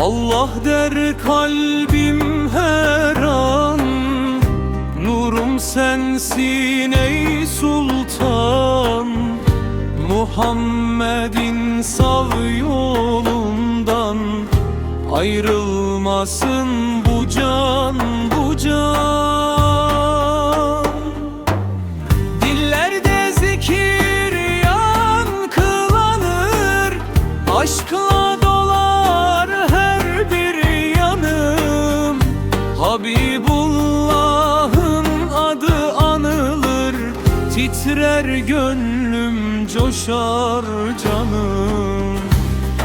Allah der kalbim her an. Nurum sensin ey sultan. Muhammed'in sav yolundan Ayrılmasın bu can bu can. Dillerde zikir yankılanır Aşkla Habibullah'ın adı anılır. Titrer gönlüm coşar canım.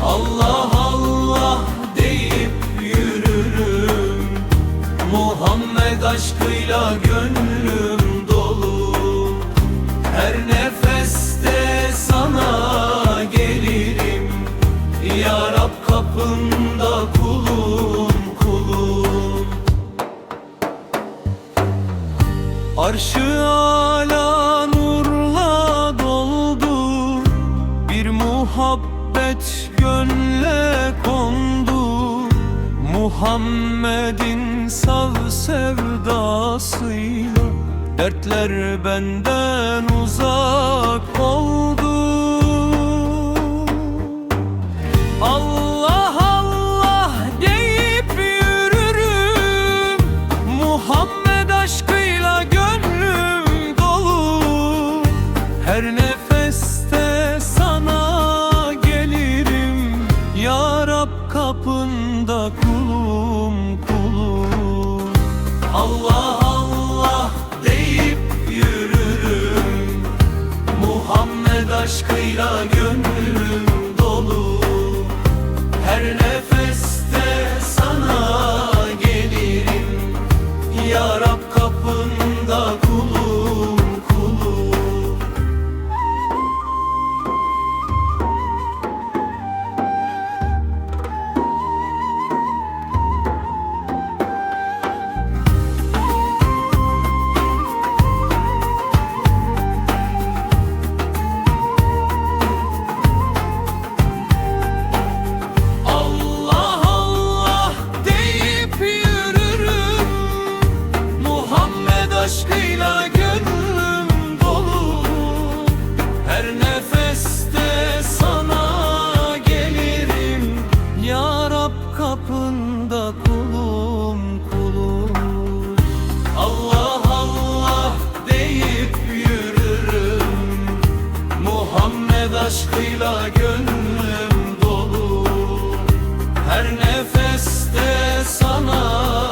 Allah Allah deyip yürürüm. Muhammed aşkıyla gönlüm Arşı ala nurla doldu Bir muhabbet gönle kondu. Muhammed'in sav sevdasıyla Dertler benden uzak oldu. Allah Nefeste sana gelirim. Ya kapında kulum kulum. Allah Allah deyip yürürüm. Muhammed aşkıyla gönlüm aşkıyla gönlüm dolu. Her nefeste sana